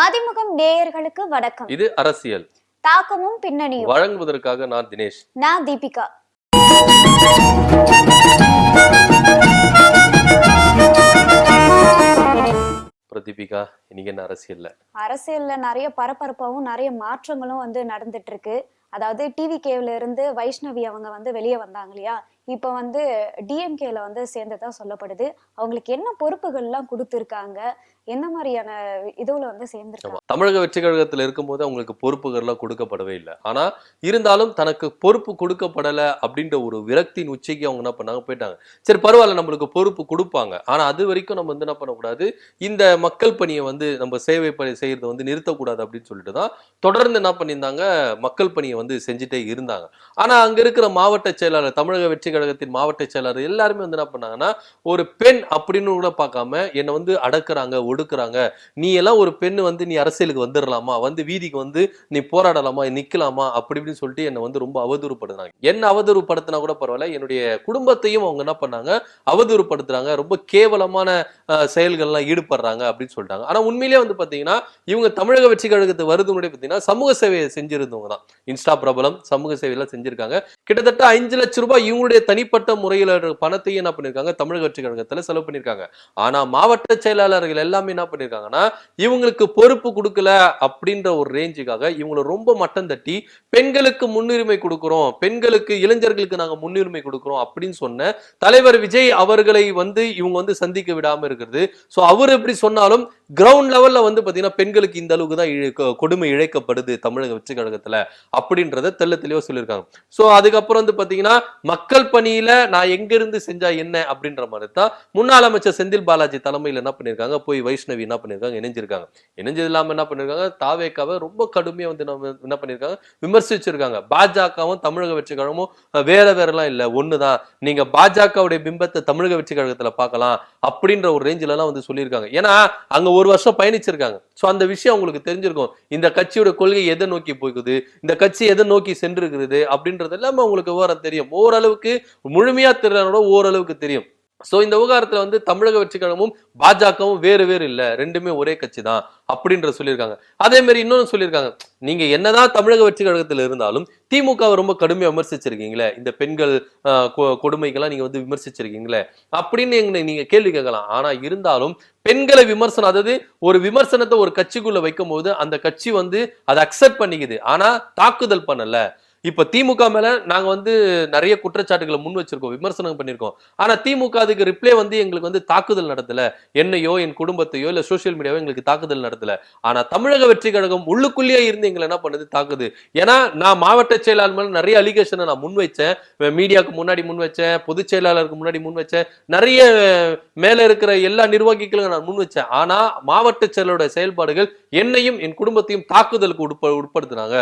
மதிமுகம் நேயர்களுக்கு வணக்கம். இது அரசியல். தாக்கமும் பின்னணியும். வழங்குவதற்காக நான் தினேஷ். நான் தீபிகா. பிரதீபிகா இன்னைக்கு என்ன அரசியல்ல? அரசியல்ல நிறைய பரபரப்பாவும் நிறைய மாற்றங்களும் வந்து நடந்துட்டு இருக்கு அதாவது டிவி கேவ்ல இருந்து வைஷ்ணவி அவங்க வந்து வெளியே வந்தாங்க இல்லையா? இப்போ வந்து டிஎம்கேல வந்து சேர்ந்ததா சொல்லப்படுது. அவங்களுக்கு என்ன பொறுப்புகள்லாம் கொடுத்துருக்காங்க? எந்த மாதிரியான இதுல வந்து சேர்ந்திருக்காங்க? தமிழக வெற்றி கழகத்தில் இருக்கும்போது அவங்களுக்கு பொறுப்புகள்லாம் கொடுக்கப்படவே இல்லை. ஆனா இருந்தாலும் தனக்கு பொறுப்பு கொடுக்கப்படலை அப்படின்ற ஒரு விரக்தியின் உச்சிக்கு அவங்க என்ன பண்ணாங்க? போயிட்டாங்க. சரி பரவாயில்ல நம்மளுக்கு பொறுப்பு கொடுப்பாங்க. ஆனா அது வரைக்கும் நம்ம வந்து என்ன பண்ணக்கூடாது? இந்த மக்கள் பணியை வந்து நம்ம சேவை பணி செய்யறதை வந்து நிறுத்தக்கூடாது அப்படின்னு சொல்லிட்டு தான் தொடர்ந்து என்ன பண்ணியிருந்தாங்க? மக்கள் பணியை வந்து செஞ்சுட்டே இருந்தாங்க. ஆனா அங்க இருக்கிற மாவட்ட செயலாளர் தமிழக வெற்றி கழகத்தின் மாவட்ட செயலாளர் எல்லாருமே வந்து என்ன பண்ணாங்கன்னா ஒரு பெண் அப்படின்னு கூட பார்க்காம என்னை வந்து அடக்குறாங்க ஒடுக்குறாங்க நீ எல்லாம் ஒரு பெண் வந்து நீ அரசியலுக்கு வந்துடலாமா வந்து வீதிக்கு வந்து நீ போராடலாமா? நிக்கலாமா? அப்படி இப்படின்னு சொல்லிட்டு என்னை வந்து ரொம்ப அவதூறுப்படுத்துறாங்க என்ன அவதூறுப்படுத்தினா கூட பரவாயில்ல. என்னுடைய குடும்பத்தையும் அவங்க என்ன பண்ணாங்க? அவதூறுப்படுத்துறாங்க ரொம்ப கேவலமான செயல்கள்லாம் ஈடுபடுறாங்க அப்படின்னு சொல்லிட்டாங்க. ஆனா உண்மையிலேயே வந்து பாத்தீங்கன்னா இவங்க தமிழக வெற்றி கழகத்தை வருது முன்னாடி பாத்தீங்கன்னா சமூக சேவையை செஞ்சிருந்தவங்க தான். இன்ஸ்டா பிரபலம் சமூக சேவையெல்லாம் செஞ்சிருக்காங்க. கிட்டத்தட்ட அஞ்சு லட்சம் ரூபாய் இவங்களுடைய தனிப்பட்ட முறையில் பணத்தையும் என்ன பண்ணிருக்காங்க? தமிழக வெற்றி கழகத்துல செலவு பண்ணிருக்காங்க. ஆனா மாவட்ட செயலாளர்கள் எல்லாம் எல்லாமே என்ன பண்ணியிருக்காங்கன்னா இவங்களுக்கு பொறுப்பு கொடுக்கல அப்படின்ற ஒரு ரேஞ்சுக்காக இவங்களை ரொம்ப மட்டம் தட்டி பெண்களுக்கு முன்னுரிமை கொடுக்குறோம் பெண்களுக்கு இளைஞர்களுக்கு நாங்க முன்னுரிமை கொடுக்குறோம் அப்படின்னு சொன்ன தலைவர் விஜய் அவர்களை வந்து இவங்க வந்து சந்திக்க விடாம இருக்கிறது. சோ அவர் எப்படி சொன்னாலும் கிரவுண்ட் லெவல்ல வந்து பாத்தீங்கன்னா பெண்களுக்கு இந்த அளவுக்கு தான் கொடுமை இழைக்கப்படுது தமிழக உச்ச கழகத்துல அப்படின்றத தெல்ல தெளிவா சொல்லியிருக்காங்க. சோ அதுக்கப்புறம் வந்து பாத்தீங்கன்னா மக்கள் பணியில நான் எங்க இருந்து செஞ்சா என்ன அப்படின்ற மாதிரி தான் முன்னாள் அமைச்சர் செந்தில் பாலாஜி தலைமையில் என்ன பண்ணிருக்காங்க போய் வைஷ்ணவி என்ன பண்ணிருக்காங்க? இணைஞ்சிருக்காங்க. இணைஞ்சது இல்லாமல் என்ன பண்ணிருக்காங்க? தாவேக்காவை ரொம்ப கடுமையாக வந்து நம்ம என்ன பண்ணியிருக்காங்க விமர்சிச்சிருக்காங்க. பாஜகவும் தமிழக வெற்றி கழகமும் வேற வேறலாம் இல்ல. ஒண்ணுதான். நீங்க பாஜகவுடைய பிம்பத்தை தமிழக வெற்றி கழகத்துல பார்க்கலாம் அப்படின்ற ஒரு ரேஞ்சிலலாம் எல்லாம் வந்து சொல்லியிருக்காங்க. ஏன்னா அங்க ஒரு வருஷம் பயணிச்சிருக்காங்க. சோ அந்த விஷயம் உங்களுக்கு தெரிஞ்சிருக்கும். இந்த கட்சியோட கொள்கை எதை நோக்கி போகுது இந்த கட்சி எதை நோக்கி சென்றிருக்கிறது? அப்படின்றது எல்லாமே உங்களுக்கு விவரம் தெரியும். ஓரளவுக்கு முழுமையாக தெரியலனோட ஓரளவுக்கு தெரியும். ஸோ இந்த விவகாரத்தில் வந்து தமிழக வெற்றி கழகமும் பாஜகவும் வேறு வேறு இல்லை. ரெண்டுமே ஒரே கட்சி தான் அப்படின்ற சொல்லியிருக்காங்க. அதே மாதிரி இன்னொன்னு சொல்லியிருக்காங்க. நீங்க என்னதான் தமிழக வெற்றி கழகத்தில் இருந்தாலும் திமுகவை ரொம்ப கடுமையாக விமர்சிச்சிருக்கீங்களே இந்த பெண்கள் கொடுமைக்கெல்லாம் நீங்க வந்து விமர்சிச்சிருக்கீங்களே அப்படின்னு எங்க நீங்க கேள்வி கேட்கலாம். ஆனா இருந்தாலும் பெண்களை விமர்சனம் அதாவது ஒரு விமர்சனத்தை ஒரு கட்சிக்குள்ள வைக்கும்போது அந்த கட்சி வந்து அதை அக்செப்ட் பண்ணிக்குது. ஆனா தாக்குதல் பண்ணல. இப்போ திமுக மேலே நாங்கள் வந்து நிறைய குற்றச்சாட்டுகளை முன் வச்சிருக்கோம் விமர்சனம் பண்ணியிருக்கோம் ஆனால் திமுக அதுக்கு ரிப்ளை வந்து எங்களுக்கு வந்து தாக்குதல் நடத்தலை. என்னையோ என் குடும்பத்தையோ இல்லை சோஷியல் மீடியாவோ எங்களுக்கு தாக்குதல் நடத்தலை. ஆனால் தமிழக வெற்றி கழகம் உள்ளுக்குள்ளேயே இருந்து எங்களை என்ன பண்ணுது? தாக்குது. ஏன்னா நான் மாவட்ட செயலாளர் மேலே நிறைய அலிகேஷனை நான் முன் வச்சேன். மீடியாவுக்கு முன்னாடி முன் வச்சேன் பொதுச் செயலாளருக்கு முன்னாடி முன் வச்சேன். நிறைய மேலே இருக்கிற எல்லா நிர்வாகிகளும் நான் முன் வச்சேன். ஆனால் மாவட்ட செயலோட செயல்பாடுகள் என்னையும் என் குடும்பத்தையும் தாக்குதலுக்கு உட்ப உட்படுத்தினாங்க.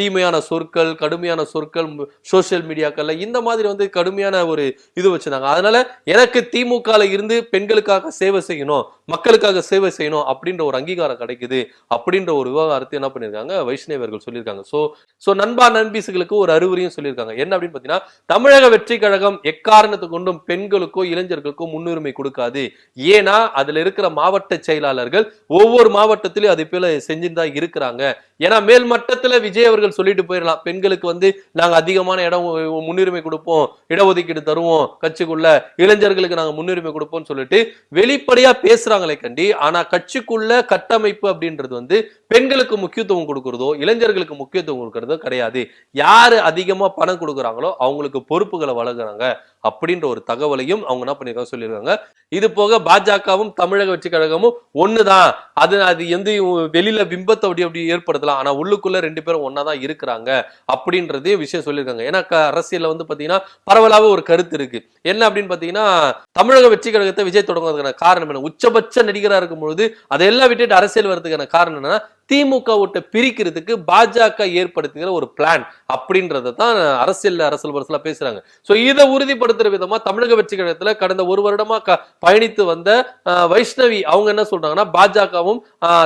தீமையான சொற்கள் கடுமையான சொற்கள் சோசியல் மீடியாக்கள்ல இந்த மாதிரி வந்து கடுமையான ஒரு இது வச்சிருந்தாங்க. அதனால எனக்கு திமுகல இருந்து பெண்களுக்காக சேவை செய்யணும். மக்களுக்காக சேவை செய்யணும் அப்படின்ற ஒரு அங்கீகாரம் கிடைக்குது அப்படின்ற ஒரு விவகாரத்தை என்ன பண்ணியிருக்காங்க வைஷ்ணவர்கள் சொல்லியிருக்காங்க. ஸோ ஸோ நண்பா நண்பீசுகளுக்கு ஒரு அறிவுரையும் சொல்லியிருக்காங்க. என்ன அப்படின்னு பார்த்தீங்கன்னா தமிழக வெற்றி கழகம் எக்காரணத்தை கொண்டும் பெண்களுக்கோ இளைஞர்களுக்கோ முன்னுரிமை கொடுக்காது. ஏன்னா அதில் இருக்கிற மாவட்ட செயலாளர்கள் ஒவ்வொரு மாவட்டத்திலும் அதை போல செஞ்சுட்டு தான் இருக்கிறாங்க. ஏன்னா மேல் மட்டத்துல விஜய் அவர்கள் சொல்லிட்டு போயிடலாம். பெண்களுக்கு வந்து நாங்க அதிகமான இடம் முன்னுரிமை கொடுப்போம் இடஒதுக்கீடு தருவோம் கட்சிக்குள்ள. இளைஞர்களுக்கு நாங்க முன்னுரிமை கொடுப்போம்னு சொல்லிட்டு வெளிப்படையா பேசுறாங்களே கண்டி ஆனா கட்சிக்குள்ள கட்டமைப்பு அப்படின்றது வந்து பெண்களுக்கு முக்கியத்துவம் கொடுக்கறதோ இளைஞர்களுக்கு முக்கியத்துவம் கொடுக்கறதோ கிடையாது. யாரு அதிகமா பணம் கொடுக்குறாங்களோ அவங்களுக்கு பொறுப்புகளை வழங்குறாங்க. அப்படின்ற ஒரு தகவலையும் அவங்க என்ன பண்ணிருக்காங்க சொல்லியிருக்காங்க. இது போக பாஜகவும் தமிழக வெற்றி கழகமும் ஒண்ணுதான். அது அது எந்த வெளியில பிம்பத்தை அப்படி அப்படி ஏற்படுத்தலாம். ஆனா உள்ளுக்குள்ள ரெண்டு பேரும் ஒன்னாதான் இருக்கிறாங்க அப்படின்றதே விஷயம் சொல்லியிருக்காங்க. ஏன்னா க- அரசியல்ல வந்து பாத்தீங்கன்னா பரவலாக ஒரு கருத்து இருக்கு. என்ன அப்படின்னு பாத்தீங்கன்னா தமிழக வெற்றி கழகத்தை விஜய் தொடங்குறதுக்கான காரணம் என்ன? உச்சபட்ச நடிகரா இருக்கும் பொழுது அதெல்லாம் விட்டுட்டு அரசியல் வர்றதுக்கான காரணம் என்னன்னா திமுக விட்ட பிரிக்கிறதுக்கு பாஜக ஏற்படுத்துகிற ஒரு பிளான் அப்படின்றத தான் அரசியல் அரசியல் அரசியலா பேசுறாங்க. ஸோ இதை உறுதிப்படுத்துற விதமா தமிழக வெற்றி கழகத்தில் கடந்த ஒரு வருடமா க- பயணித்து வந்த வைஷ்ணவி அவங்க என்ன சொல்றாங்கன்னா பாஜகவும்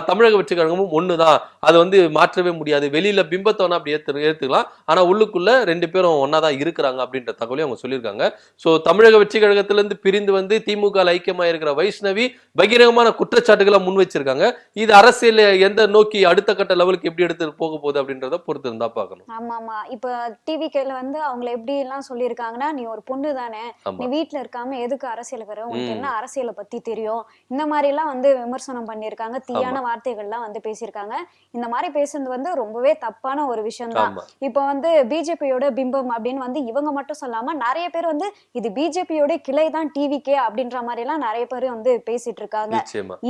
தமிழக வெற்றி கழகமும் ஒண்ணுதான். அது வந்து மாற்றவே முடியாது. வெளியில பிம்பத்தை வேணா அப்படி ஏற்று ஏற்றுக்கலாம் ஆனா உள்ளுக்குள்ள ரெண்டு பேரும் ஒன்னாதான் இருக்கிறாங்க அப்படின்ற தகவலையும் அவங்க சொல்லியிருக்காங்க. ஸோ தமிழக வெற்றி கழகத்திலிருந்து பிரிந்து வந்து திமுக ஐக்கியமாக ஐக்கியமா இருக்கிற வைஷ்ணவி பகிரங்கமான குற்றச்சாட்டுகளை முன் வச்சிருக்காங்க இது அரசியல் எந்த நோக்கி அடுத்த கட்ட லெவலுக்கு எப்படி எடுத்து போக போகுது அப்படின்றத பொறுத்து இருந்தா பார்க்கணும். ஆமா ஆமா இப்ப டிவி கேல வந்து அவங்கள எப்படி எல்லாம் சொல்லியிருக்காங்கன்னா நீ ஒரு பொண்ணு தானே நீ வீட்ல இருக்காம எதுக்கு அரசியலுக்கு வர? உனக்கு. என்ன அரசியலை பத்தி தெரியும்? இந்த மாதிரி எல்லாம் வந்து விமர்சனம் பண்ணியிருக்காங்க. தீயான வார்த்தைகள்லாம் வந்து பேசியிருக்காங்க. இந்த மாதிரி பேசுனது வந்து ரொம்பவே தப்பான ஒரு விஷயம் தான் இப்போ வந்து பிஜேபியோட பிம்பம் அப்படின்னு வந்து இவங்க மட்டும் சொல்லாம நிறைய பேர் வந்து இது பிஜேபியோட கிளை தான் டிவிக்கே அப்படின்ற மாதிரி எல்லாம் நிறைய பேர் வந்து பேசிட்டு இருக்காங்க.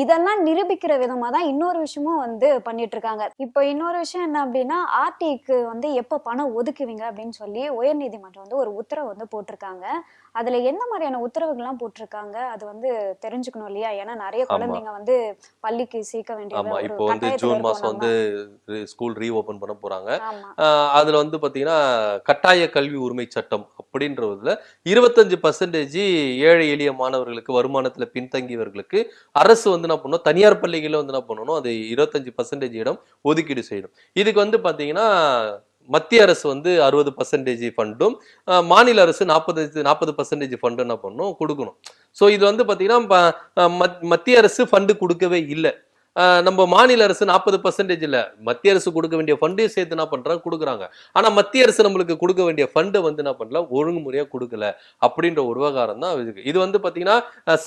இதெல்லாம் நிரூபிக்கிற விதமா தான் இன்னொரு விஷயமும் வந்து பண்ணிட்டு இருக்காங்க இப்போ இன்னொரு விஷயம் என்ன அப்படின்னா ஆர்டிக்கு வந்து எப்ப பணம் ஒதுக்குவீங்க அப்படின்னு சொல்லி உயர்நீதிமன்றம் வந்து ஒரு உத்தரவு வந்து போட்டிருக்காங்க. அதுல என்ன மாதிரியான உத்தரவுகள்லாம் போட்டிருக்காங்க? அது வந்து தெரிஞ்சுக்கணும் இல்லையா? ஏன்னா நிறைய. குழந்தைங்க வந்து பள்ளிக்கு சேர்க்க வேண்டிய ஆமா இப்போ வந்து ஜூன் மாசம். வந்து ஸ்கூல் ரீஓபன் பண்ண போறாங்க. அதுல வந்து பாத்தீங்கன்னா கட்டாய கல்வி உரிமை சட்டம் அப்படின்றதுல இருபத்தஞ்சு பர்சன்டேஜ் ஏழை எளிய மாணவர்களுக்கு வருமானத்துல பின்தங்கியவர்களுக்கு அரசு வந்து என்ன பண்ணணும் தனியார் பள்ளிகளில் வந்து என்ன பண்ணணும்? அது இருபத்தஞ்சு பர்சன்டேஜ் இடம் ஒதுக்கீடு செய்யணும். இதுக்கு வந்து பாத்தீங்கன்னா மத்திய அரசு வந்து அறுபது பர்சன்டேஜ் ஃபண்டும் மாநில அரசு நாற்பது நாற்பது பர்சன்டேஜ் ஃபண்டு என்ன பண்ணணும் கொடுக்கணும். ஸோ இது வந்து பார்த்தீங்கன்னா ப- மத்- மத்திய அரசு ஃபண்டு கொடுக்கவே இல்லை. நம்ம மாநில அரசு நாற்பது பர்சன்டேஜ் இல்லை. மத்திய அரசு கொடுக்க வேண்டிய ஃபண்டையும் சேர்த்து என்ன பண்ணுறாங்க கொடுக்குறாங்க. ஆனால் மத்திய அரசு நம்மளுக்கு கொடுக்க வேண்டிய ஃபண்டை வந்து என்ன பண்ணல? ஒழுங்குமுறையாக கொடுக்கல. அப்படின்ற ஒரு விவகாரம் தான் இதுக்கு இது வந்து பார்த்தீங்கன்னா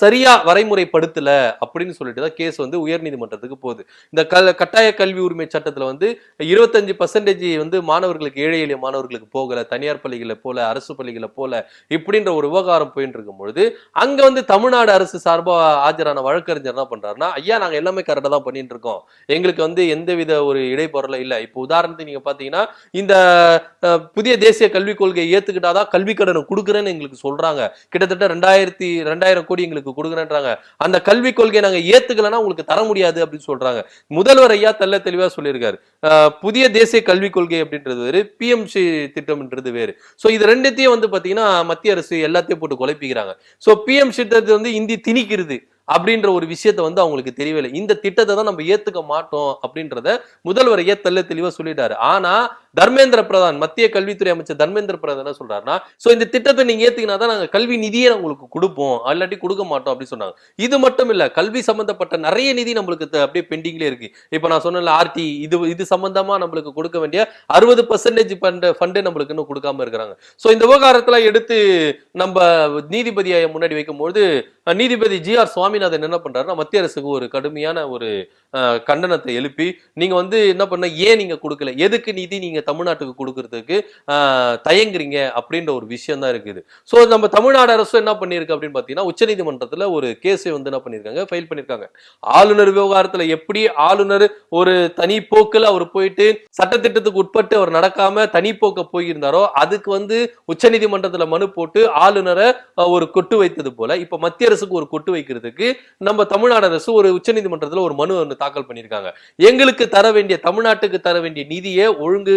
சரியாக வரைமுறைப்படுத்தலை அப்படின்னு சொல்லிட்டு தான் கேஸ் வந்து உயர்நீதிமன்றத்துக்கு போகுது. இந்த க கட்டாய கல்வி உரிமை சட்டத்தில் வந்து இருபத்தஞ்சு பர்சன்டேஜ் வந்து மாணவர்களுக்கு ஏழை எளிய மாணவர்களுக்கு போகலை. தனியார் பள்ளிகளை போல அரசு பள்ளிகளை போல இப்படின்ற ஒரு விவகாரம் போயிட்டு இருக்கும் பொழுது அங்கே வந்து தமிழ்நாடு அரசு சார்பாக ஆஜரான வழக்கறிஞர் என்ன பண்ணுறாருன்னா ஐயா நாங்கள் எல்லாமே கரெக்டாக தான் பண்ணிட்டு இருக்கோம் எங்களுக்கு வந்து எந்தவித ஒரு இடைப்பொருளும் இல்ல. இப்போ உதாரணத்துக்கு நீங்க பாத்தீங்கன்னா இந்த புதிய தேசிய கல்விக் கொள்கையை ஏத்துக்கிட்டாதான் கல்வி கடனை கொடுக்குறேன்னு எங்களுக்கு சொல்றாங்க. கிட்டத்தட்ட ரெண்டாயிரத்தி ரெண்டாயிரம் கோடி எங்களுக்கு கொடுக்குறேன்றாங்க. அந்த கல்விக் கொள்கையை நாங்க ஏத்துக்கலன்னா உங்களுக்கு தர முடியாது அப்படின்னு சொல்றாங்க. முதல்வர் ஐயா தெல்ல தெளிவா சொல்லியிருக்காரு. புதிய தேசிய கல்விக் கொள்கை அப்படின்றது வேறு பிஎம்சி திட்டம்ன்றது வேறு. ஸோ இது ரெண்டுத்தையும் வந்து பாத்தீங்கன்னா மத்திய அரசு எல்லாத்தையும் போட்டு குழப்பிக்கிறாங்க. ஸோ பிஎம்சி திட்டத்தை வந்து இந்தி திணிக்கிறது. அப்படின்ற ஒரு விஷயத்த வந்து அவங்களுக்கு தெரியவில்லை இந்த திட்டத்தை தான் நம்ம ஏத்துக்க மாட்டோம் அப்படின்றத முதல்வர் ஐயா தெல்ல தெளிவா சொல்லிட்டாரு. ஆனா தர்மேந்திர பிரதான் மத்திய கல்வித்துறை அமைச்சர் தர்மேந்திர பிரதான் என்ன சொல்றாருன்னா சோ இந்த திட்டத்தை நீங்க ஏத்துக்கினா தான் நாங்க கல்வி நிதியை உங்களுக்கு கொடுப்போம். அல்லாட்டி கொடுக்க மாட்டோம் அப்படின்னு சொன்னாங்க. இது மட்டும் இல்ல கல்வி சம்பந்தப்பட்ட நிறைய நிதி நம்மளுக்கு அப்படியே பெண்டிங்ல இருக்கு. இப்ப நான் சொன்னல ஆர்டி இது இது சம்பந்தமா நம்மளுக்கு கொடுக்க வேண்டிய அறுபது பர்சன்டேஜ் ஃபண்ட் ஃபண்டு நம்மளுக்கு இன்னும் கொடுக்காம இருக்கிறாங்க. சோ இந்த விவகாரத்துல எடுத்து நம்ம நீதிபதியை முன்னாடி வைக்கும்போது நீதிபதி ஜி ஆர் சுவாமிநாதன் என்ன பண்றாருன்னா மத்திய அரசுக்கு ஒரு கடுமையான ஒரு அஹ், கண்டனத்தை எழுப்பி நீங்க வந்து என்ன பண்ண ஏன் நீங்க கொடுக்கல? எதுக்கு நிதி நீங்க தமிழ்நாட்டுக்கு கொடுக்கறதுக்கு தயங்குறீங்க அப்படின்ற ஒரு விஷயம் தான் இருக்குது. சோ நம்ம தமிழ்நாடு அரசு என்ன பண்ணிருக்கு அப்படின்னு பார்த்தீங்கன்னா உச்சநீதிமன்றத்தில் ஒரு கேஸை வந்து என்ன பண்ணிருக்காங்க ஃபைல் பண்ணியிருக்காங்க. ஆளுநர் விவகாரத்துல எப்படி ஆளுநர் ஒரு தனி போக்கில் அவர் போயிட்டு சட்டத்திட்டத்துக்கு உட்பட்டு அவர் நடக்காம தனி போக்க போயிருந்தாரோ அதுக்கு வந்து உச்சநீதிமன்றத்தில் மனு போட்டு ஆளுநரை ஒரு கொட்டு வைத்தது போல இப்ப மத்திய அரசுக்கு ஒரு கொட்டு வைக்கிறதுக்கு நம்ம தமிழ்நாடு அரசு ஒரு உச்சநீதிமன்றத்தில் ஒரு மனு ஒன்று தாக்கல் பண்ணியிருக்காங்க. எங்களுக்கு தர வேண்டிய தமிழ்நாட்டுக்கு தர வேண்டிய நிதியை ஒழுங்கு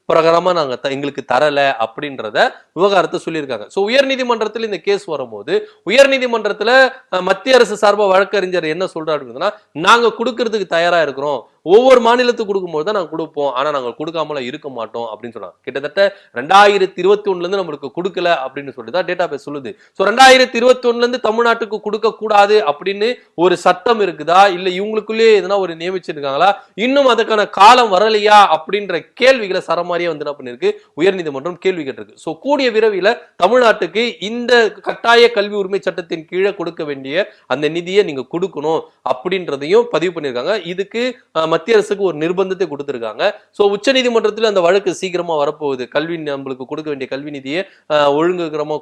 பிரகாரமா நாங்க த- எங்களுக்கு தரல அப்படின்றத விவகாரத்தை சொல்லியிருக்காங்க. ஸோ உயர்நீதிமன்றத்தில் இந்த கேஸ் வரும்போது உயர்நீதிமன்றத்தில் மத்திய அரசு சார்பாக வழக்கறிஞர் என்ன சொல்கிறார் அப்படின்னா நாங்க கொடுக்கறதுக்கு தயாரா இருக்கிறோம். ஒவ்வொரு மாநிலத்துக்கு கொடுக்கும்போது தான் நாங்கள் கொடுப்போம். ஆனா நாங்க கொடுக்காமலாம் இருக்க மாட்டோம் அப்படின்னு சொன்னாங்க. கிட்டத்தட்ட ரெண்டாயிரத்தி இருபத்தி ஒன்றுலேருந்து இருந்து நம்மளுக்கு கொடுக்கல அப்படின்னு சொல்லி தான் டேட்டா பேஸ் சொல்லுது. சோ ரெண்டாயிரத்தி இருபத்தி ஒன்றுலேருந்து இருந்து தமிழ்நாட்டுக்கு கொடுக்கக்கூடாது அப்படின்னு ஒரு சட்டம் இருக்குதா? இல்லை இவங்களுக்குள்ளேயே எதனா ஒரு நியமிச்சிருக்காங்களா? இன்னும் அதுக்கான காலம் வரலையா? அப்படின்ற கேள்விகளை மாதிரியே வந்து என்ன பண்ணிருக்கு? உயர்நீதிமன்றம் கேள்வி கேட்டிருக்கு. ஸோ கூடிய விரைவில் தமிழ்நாட்டுக்கு இந்த கட்டாய கல்வி உரிமை சட்டத்தின் கீழே கொடுக்க வேண்டிய அந்த நிதியை நீங்க கொடுக்கணும் அப்படின்றதையும் பதிவு பண்ணியிருக்காங்க. இதுக்கு மத்திய அரசுக்கு ஒரு நிர்பந்தத்தை கொடுத்துருக்காங்க. ஸோ உச்சநீதிமன்றத்தில் அந்த வழக்கு சீக்கிரமா வரப்போகுது. கல்வி நம்மளுக்கு கொடுக்க வேண்டிய கல்வி நிதியை அஹ்,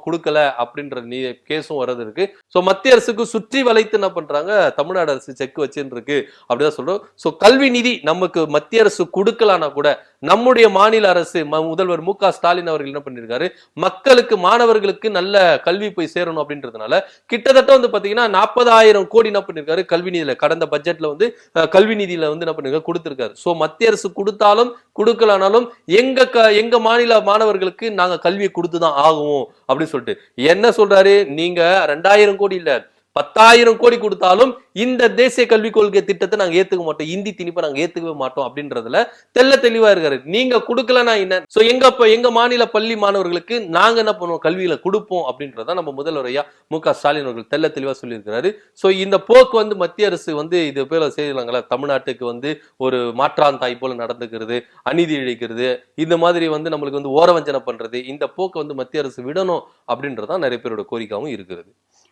கொடுக்கல அப்படின்ற நீ கேஸும் வர்றது இருக்கு. ஸோ மத்திய அரசுக்கு சுற்றி வளைத்து என்ன பண்றாங்க? தமிழ்நாடு அரசு செக் வச்சுன்னு இருக்கு. அப்படிதான் சொல்றோம். ஸோ கல்வி நிதி நமக்கு மத்திய அரசு கொடுக்கலான்னா கூட நம்முடைய மாநில மாநில அரசு முதல்வர் மு க ஸ்டாலின் அவர்கள் என்ன பண்ணியிருக்காரு மக்களுக்கு மாணவர்களுக்கு நல்ல கல்வி போய் சேரணும் அப்படின்றதுனால கிட்டத்தட்ட வந்து பாத்தீங்கன்னா நாற்பதாயிரம் கோடி என்ன பண்ணிருக்காரு? கல்வி நிதியில கடந்த பட்ஜெட்ல வந்து கல்வி நிதியில வந்து என்ன பண்ணிருக்காரு? கொடுத்திருக்காரு. சோ மத்திய அரசு கொடுத்தாலும் கொடுக்கலானாலும் எங்க க- எங்க மாநில மாணவர்களுக்கு நாங்க கல்வியை கொடுத்துதான் ஆகும் அப்படின்னு சொல்லிட்டு. என்ன சொல்றாரு? நீங்க ரெண்டாயிரம் கோடி இல்ல பத்தாயிரம் கோடி கொடுத்தாலும் இந்த தேசிய கல்விக் கொள்கை திட்டத்தை நாங்க ஏத்துக்க மாட்டோம். இந்தி திணிப்பை நாங்க ஏத்துக்கவே மாட்டோம் அப்படின்றதுல தெல்ல தெளிவா இருக்காரு. நீங்க கொடுக்கலனா என்ன? சோ எங்க எங்க மாநில பள்ளி மாணவர்களுக்கு நாங்க என்ன பண்ணுவோம்? கல்வியில கொடுப்போம் அப்படின்றத நம்ம முதல்வர் ஐயா மு க ஸ்டாலின் அவர்கள் தெல்ல தெளிவா சொல்லியிருக்கிறாரு. சோ இந்த போக்கு வந்து மத்திய அரசு வந்து இது போல செய்யலாங்களா? தமிழ்நாட்டுக்கு வந்து ஒரு மாற்றாந்தாய் போல நடந்துக்கிறது அநீதி இழைக்கிறது இந்த மாதிரி வந்து நம்மளுக்கு வந்து ஓரவஞ்சனை பண்றது இந்த போக்கை வந்து மத்திய அரசு விடணும் அப்படின்றதான் நிறைய பேரோட கோரிக்கையாவும் இருக்கிறது.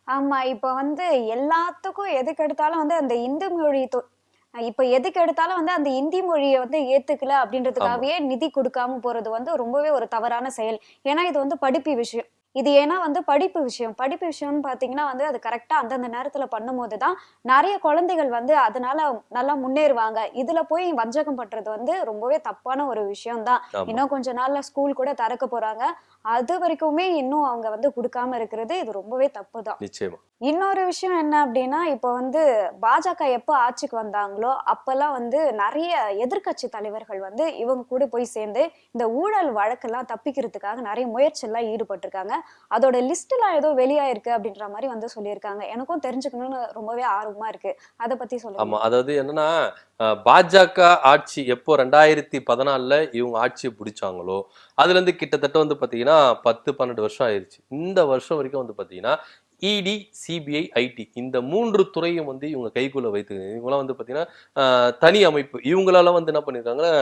ஆமா இப்ப வந்து எல்லாத்துக்கும் எதுக்கு எடுத்தாலும் வந்து அந்த இந்து மொழி தொ- இப்ப எதுக்கு எடுத்தாலும் வந்து அந்த இந்தி மொழியை வந்து ஏத்துக்கல அப்படின்றதுக்காகவே நிதி கொடுக்காம போறது வந்து ரொம்பவே ஒரு தவறான செயல். ஏன்னா இது வந்து படிப்பு விஷயம். இது ஏன்னா வந்து படிப்பு விஷயம். படிப்பு விஷயம்னு பாத்தீங்கன்னா வந்து அது கரெக்டா அந்தந்த நேரத்துல பண்ணும்போது தான் நிறைய குழந்தைகள் வந்து அதனால நல்லா முன்னேறுவாங்க. இதுல போய் வஞ்சகம் பண்றது வந்து ரொம்பவே தப்பான ஒரு விஷயம் தான் ஆமா. இன்னும் கொஞ்ச நாள்ல ஸ்கூல் கூட திறக்க போறாங்க. அது வரைக்குமே இன்னும் அவங்க வந்து கொடுக்காம இருக்கிறது இது ரொம்பவே தப்பு தான் நிச்சயமா. இன்னொரு விஷயம் என்ன அப்படின்னா இப்போ வந்து பாஜக எப்போ ஆட்சிக்கு வந்தாங்களோ அப்பெல்லாம் வந்து நிறைய எதிர்க்கட்சி தலைவர்கள் வந்து இவங்க கூட போய் சேர்ந்து இந்த ஊழல் வழக்கெல்லாம் தப்பிக்கிறதுக்காக நிறைய முயற்சி எல்லாம் ஈடுபட்டிருக்காங்க. அதோட லிஸ்ட் எல்லாம் ஏதோ வெளியாயிருக்கு அப்படின்ற மாதிரி வந்து சொல்லியிருக்காங்க. எனக்கும் தெரிஞ்சுக்கணும்னு ரொம்பவே ஆர்வமா இருக்கு. அதை பத்தி சொல்லுங்க. ஆமா அதாவது என்னன்னா பாஜக ஆட்சி எப்போ ரெண்டாயிரத்தி பதினாலுல இவங்க ஆட்சியை பிடிச்சாங்களோ அதுல இருந்து கிட்டத்தட்ட வந்து பார்த்தீங்கன்னா பத்து பன்னெண்டு வருஷம் ஆயிடுச்சு இந்த வருஷம் வரைக்கும் வந்து பார்த்தீங்கன்னா இடி சிபிஐ ஐடி இந்த மூன்று துறையும் வந்து இவங்க கைக்குள்ள வைத்து இவங்களாம் வந்து பார்த்தீங்கன்னா தனி அமைப்பு. இவங்களால வந்து என்ன பண்ணியிருக்காங்கன்னா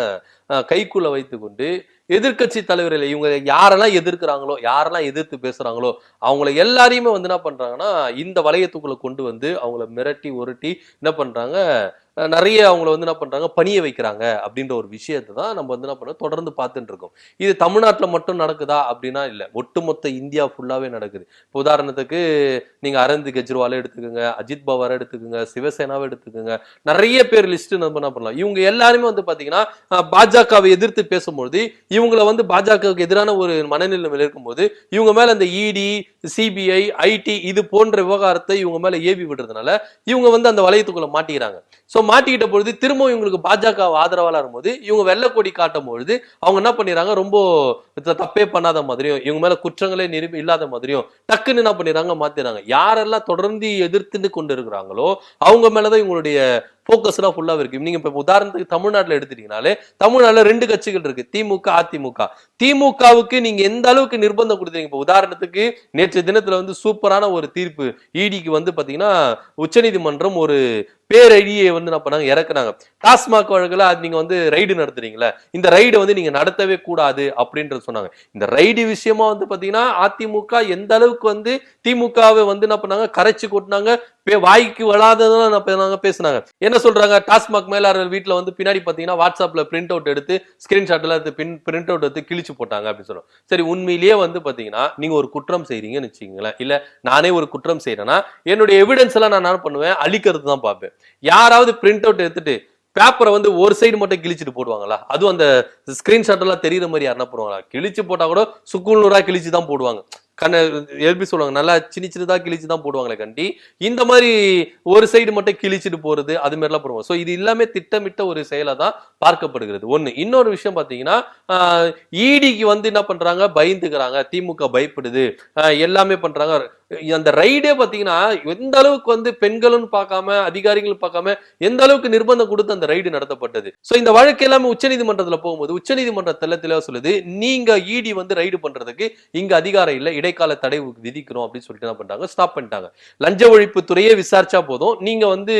கைக்குள்ளே வைத்துக்கொண்டு எதிர்க்கட்சி தலைவர்கள் இவங்க யாரெல்லாம் எதிர்க்கிறாங்களோ யாரெல்லாம் எதிர்த்து பேசுறாங்களோ அவங்கள எல்லாரையுமே வந்து என்ன பண்றாங்கன்னா இந்த வளையத்துக்குள்ள கொண்டு வந்து அவங்கள மிரட்டி உருட்டி என்ன பண்றாங்க நிறைய அவங்கள வந்து என்ன பண்றாங்க பணிய வைக்கிறாங்க அப்படின்ற ஒரு விஷயத்தை தான் நம்ம வந்து என்ன பண்ணோம் தொடர்ந்து பார்த்துட்டு இருக்கோம். இது தமிழ்நாட்டுல மட்டும் நடக்குதா அப்படின்னா இல்ல. ஒட்டுமொத்த இந்தியா ஃபுல்லாவே நடக்குது. இப்போ உதாரணத்துக்கு நீங்க அரவிந்த் கெஜ்ரிவாலை எடுத்துக்கோங்க அஜித் பவாரை எடுத்துக்கோங்க சிவசேனாவை எடுத்துக்கோங்க நிறைய பேர் லிஸ்ட் நம்ம என்ன பண்ணலாம். இவங்க எல்லாருமே வந்து பாத்தீங்கன்னா பாஜகவை எதிர்த்து பேசும்பொழுது இவங்கள வந்து பாஜகவுக்கு எதிரான ஒரு மனநிலைமையில் இருக்கும்போது இவங்க மேல இந்த இடி சிபிஐ ஐடி இது போன்ற விவகாரத்தை இவங்க மேல ஏவி விடுறதுனால இவங்க வந்து அந்த வளையத்துக்குள்ள மாட்டிக்கிறாங்க. ஸோ மாட்டிக்கிட்ட பொழுது திரும்ப இவங்களுக்கு பாஜக ஆதரவாளா இருக்கும்போது இவங்க வெள்ளக்கொடி காட்டும் பொழுது அவங்க என்ன பண்ணிடுறாங்க? ரொம்ப தப்பே பண்ணாத மாதிரியும் இவங்க மேல குற்றங்களே நிரூபி இல்லாத மாதிரியும் டக்குன்னு என்ன பண்ணிடுறாங்க? மாத்திடுறாங்க. யாரெல்லாம் தொடர்ந்து எதிர்த்துன்னு கொண்டு இருக்கிறாங்களோ அவங்க மேலதான் இவங்களுடைய போக்கஸ்லாம் ஃபுல்லாக இருக்கு. நீங்க இப்ப உதாரணத்துக்கு தமிழ்நாட்டில் எடுத்துட்டீங்கனாலே தமிழ்நாட்டில் ரெண்டு கட்சிகள் இருக்கு. திமுக அதிமுக. திமுகவுக்கு நீங்க எந்த அளவுக்கு நிர்பந்தம் கொடுத்தீங்க? இப்ப உதாரணத்துக்கு நேற்று தினத்துல வந்து சூப்பரான ஒரு தீர்ப்பு. இடிக்கு வந்து பாத்தீங்கன்னா உச்சநீதிமன்றம் ஒரு பேரழியை வந்து என்ன பண்ணாங்க? இறக்குனாங்க. டாஸ்மாக் வழக்குல அது நீங்க வந்து ரைடு நடத்துறீங்களா இந்த ரைடு வந்து நீங்க நடத்தவே கூடாது அப்படின்றது சொன்னாங்க. இந்த ரைடு விஷயமா வந்து பாத்தீங்கன்னா அதிமுக எந்த அளவுக்கு வந்து திமுகவை வந்து என்ன பண்ணாங்க? கரைச்சு கொட்டினாங்க. பே- வாய்க்கு வளாததெல்லாம் என்ன பண்ணாங்க? பேசுனாங்க. என்ன சொல்றாங்க? டாஸ்மாக் மேலாளர் வீட்ல வந்து பின்னாடி பாத்தீங்கன்னா வாட்ஸ்அப்ல பிரிண்ட் அவுட் எடுத்து ஸ்கிரீன்ஷாட்ல எல்லாம் எடுத்து பிரிண்ட் அவுட் எடுத்து கிழிச்சு போட்டாங்க அப்படின்னு சொல்றோம். சரி உண்மையிலேயே வந்து பாத்தீங்கன்னா நீங்க ஒரு குற்றம் செய்றீங்கன்னு வச்சுக்கீங்களேன். இல்ல நானே ஒரு குற்றம் செய்யறேன்னா என்னுடைய எவிடன்ஸ் எல்லாம் நான் என்ன பண்ணுவேன்? அழிக்கிறது தான் பார்ப்பேன். யாராவது பிரிண்ட் அவுட் எடுத்துட்டு பேப்பரை வந்து ஒரு சைடு மட்டும் கிழிச்சிட்டு போடுவாங்களா? அதுவும் அந்த ஸ்கிரீன்ஷாட் எல்லாம் தெரியுற மாதிரி யாருன்னா போடுவாங்களா? கிழிச்சு போட்டா கூட சுக்குள் கிழிச்சு தான் போடுவாங்க. கண்ண எழுப்பி சொல்லுவாங்க. நல்லா சின்ன சின்னதாக கிழிச்சு தான் போடுவாங்களே கண்டி. இந்த மாதிரி ஒரு சைடு மட்டும் கிழிச்சிட்டு போகிறது அது மாதிரிலாம் போடுவாங்க. ஸோ இது எல்லாமே திட்டமிட்ட ஒரு செயலாக தான் பார்க்கப்படுகிறது. ஒன்று இன்னொரு விஷயம் பார்த்தீங்கன்னா இடிக்கு வந்து என்ன பண்ணுறாங்க பயந்துக்கிறாங்க. திமுக பயப்படுது. எல்லாமே பண்ணுறாங்க அந்த ரைடே பார்த்தீங்கன்னா எந்த அளவுக்கு வந்து பெண்களும் பார்க்காம அதிகாரிகளும் பார்க்காம எந்த அளவுக்கு நிர்பந்தம் கொடுத்து அந்த ரைடு நடத்தப்பட்டது. ஸோ இந்த வழக்கு எல்லாமே உச்சநீதிமன்றத்தில் போகும்போது உச்சநீதிமன்ற தெல்ல சொல்லுது நீங்க இடி வந்து ரைடு பண்றதுக்கு இங்க அதிகாரம் இல்லை இடைக்கால தடை விதிக்கிறோம் அப்படின்னு சொல்லிட்டு என்ன பண்றாங்க ஸ்டாப் பண்ணிட்டாங்க. லஞ்ச ஒழிப்பு துறையே விசாரிச்சா போதும். நீங்க வந்து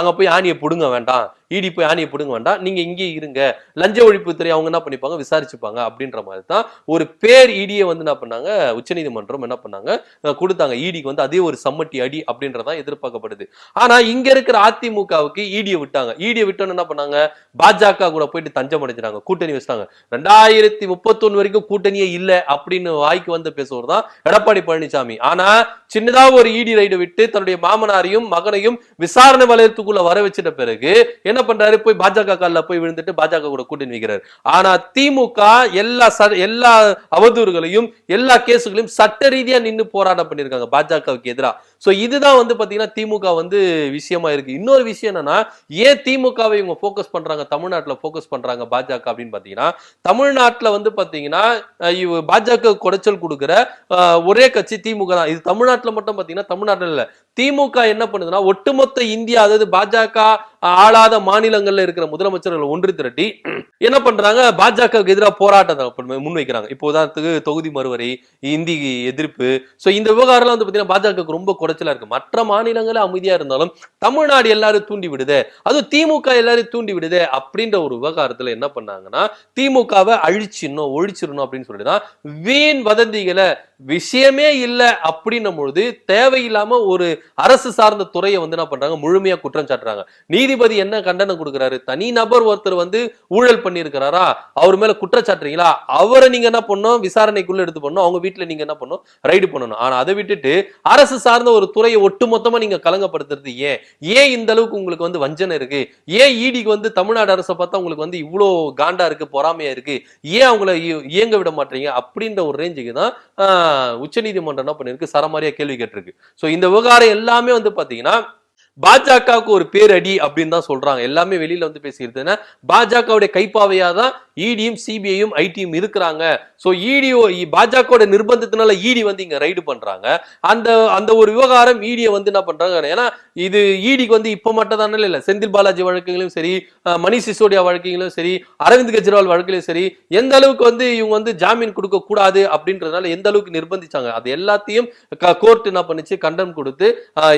அங்க போய் ஆணியை பிடுங்க வேண்டாம். இடி போய் ஆணியை பிடுங்க வேண்டாம். நீங்க இங்கேயே இருங்க. லஞ்ச ஒழிப்புத்துறை அவங்க என்ன பண்ணிப்பாங்க? விசாரிச்சுப்பாங்க அப்படின்ற மாதிரி தான் ஒரு பேர் இடியை வந்து என்ன பண்ணாங்க? உச்சநீதிமன்றம் என்ன பண்ணாங்க? கொடுத்தாங்க. இடிக்கு வந்து அதே ஒரு சம்மட்டி அடி அப்படின்றதா எதிர்பார்க்கப்படுது. ஆனா இங்க இருக்கிற அதிமுகவுக்கு இடியை விட்டாங்க. இடியை விட்டோன்னு என்ன பண்ணாங்க? பாஜக கூட போயிட்டு தஞ்சம் அடைஞ்சிட்டாங்க. கூட்டணி வச்சுட்டாங்க. ரெண்டாயிரத்தி முப்பத்தொன்னு வரைக்கும் கூட்டணியே இல்லை அப்படின்னு வாய்க்கு வந்து பேசுவது தான் எடப்பாடி பழனிசாமி. ஆனா சின்னதா ஒரு இடி ரைடு விட்டு தன்னுடைய மாமனாரையும் மகனையும் விசாரணை வலயத்துக்குள்ள வர வச்சிட்ட பிறகு என்ன என்ன பண்றாரு? போய் பாஜக காலில் போய் விழுந்துட்டு பாஜக கூட கூட்டணி வைக்கிறாரு. ஆனா திமுக எல்லா ச- எல்லா அவதூறுகளையும் எல்லா கேஸுகளையும் சட்ட ரீதியா நின்னு போராட்டம் பண்ணிருக்காங்க பாஜகவுக்கு எதிரா. ஸோ இதுதான் வந்து பாத்தீங்கன்னா திமுக வந்து விஷயமா இருக்கு. இன்னொரு விஷயம் என்னன்னா ஏன் திமுகவை இவங்க ஃபோக்கஸ் பண்றாங்க? தமிழ்நாட்டில் ஃபோக்கஸ் பண்றாங்க பாஜக அப்படின்னு பாத்தீங்கன்னா தமிழ்நாட்டில் வந்து பாத்தீங்கன்னா இவ பாஜக குடைச்சல் கொடுக்குற ஒரே கட்சி திமுக தான். இது தமிழ்நாட்டில் மட்டும் பாத்தீங்கன்னா தமிழ்நாட்டில் இல்ல. திமுக என்ன பண்ணுதுன்னா ஒட்டுமொத்த இந்தியா அதாவது பாஜக ஆளாத மாநிலங்கள்ல இருக்கிற முதலமைச்சர்கள் ஒன்று திரட்டி என்ன பண்றாங்க? பாஜகவுக்கு எதிராக போராட்டத்தை முன்வைக்கிறாங்க இப்போ உதாரணத்துக்கு தொகுதி மறுவரை இந்தி எதிர்ப்பு. ஸோ இந்த விவகாரம்லாம் வந்து பார்த்தீங்கன்னா பாஜகவுக்கு ரொம்ப குறைச்சலா இருக்கு. மற்ற மாநிலங்களே அமைதியா இருந்தாலும் தமிழ்நாடு எல்லாரும் தூண்டி விடுது. அதுவும் திமுக எல்லாரும் தூண்டி விடுதே அப்படின்ற ஒரு விவகாரத்துல என்ன பண்ணாங்கன்னா திமுகவை அழிச்சிடணும் ஒழிச்சிடணும் அப்படின்னு சொல்லிட்டு வீண் வதந்திகளை விஷயமே இல்லை அப்படின்னும் பொழுது தேவையில்லாம ஒரு அரசு சார்ந்த துறையை வந்து என்ன பண்றாங்க? முழுமையா குற்றம் சாட்டுறாங்க. நீதிபதி என்ன கண்டனம் கொடுக்குறாரு? தனி நபர் ஒருத்தர் வந்து ஊழல் பண்ணியிருக்கிறாரா? அவர் மேல குற்றச்சாட்டுறீங்களா? அவரை நீங்க என்ன பண்ணணும்? விசாரணைக்குள்ள எடுத்து பண்ணணும். அவங்க வீட்டுல நீங்க என்ன பண்ணணும்? ரைடு பண்ணணும். ஆனா அதை விட்டுட்டு அரசு சார்ந்த ஒரு துறையை ஒட்டுமொத்தமா நீங்க கலங்கப்படுத்துறது ஏன்? ஏன் இந்த அளவுக்கு உங்களுக்கு வந்து வஞ்சனை இருக்கு? ஏன் ஈடிக்கு வந்து தமிழ்நாடு அரசை பார்த்தா உங்களுக்கு வந்து இவ்வளோ காண்டா இருக்கு பொறாமையா இருக்கு? ஏன் அவங்கள இயங்க விட மாட்டீங்க? அப்படின்ற ஒரு ரேஞ்சுக்கு தான் உச்சநீதிமன்றம் என்ன பண்ணிருக்கு சரமாரியா கேள்வி கேட்டிருக்கு. சோ இந்த விவகாரம் எல்லாமே வந்து பாத்தீங்கன்னா பாஜகவுக்கு ஒரு பேரடி அப்படின்னு தான் சொல்றாங்க. எல்லாமே வெளியில வந்து பேசியிருந்தேன்னா பாஜகவுடைய கைப்பாவையா தான் இடியும் சிபிஐயும் ஐடியும் இருக்கிறாங்க. ஸோ இடி பாஜகவோட நிர்பந்தத்தினால இடி வந்து இங்க ரைடு பண்றாங்க. அந்த அந்த ஒரு விவகாரம் இடியை வந்து என்ன பண்றாங்க? ஏன்னா இது இடிக்கு வந்து இப்ப மட்டும் தானே இல்லை செந்தில் பாலாஜி வழக்குகளும் சரி மணி மணிஷ் சிசோடியா வழக்குகளும் சரி அரவிந்த் கெஜ்ரிவால் வழக்குலையும் சரி எந்த அளவுக்கு வந்து இவங்க வந்து ஜாமீன் கொடுக்க கூடாது அப்படின்றதுனால எந்த அளவுக்கு நிர்பந்திச்சாங்க? அது எல்லாத்தையும் கோர்ட் என்ன பண்ணுச்சு? கண்டம் கொடுத்து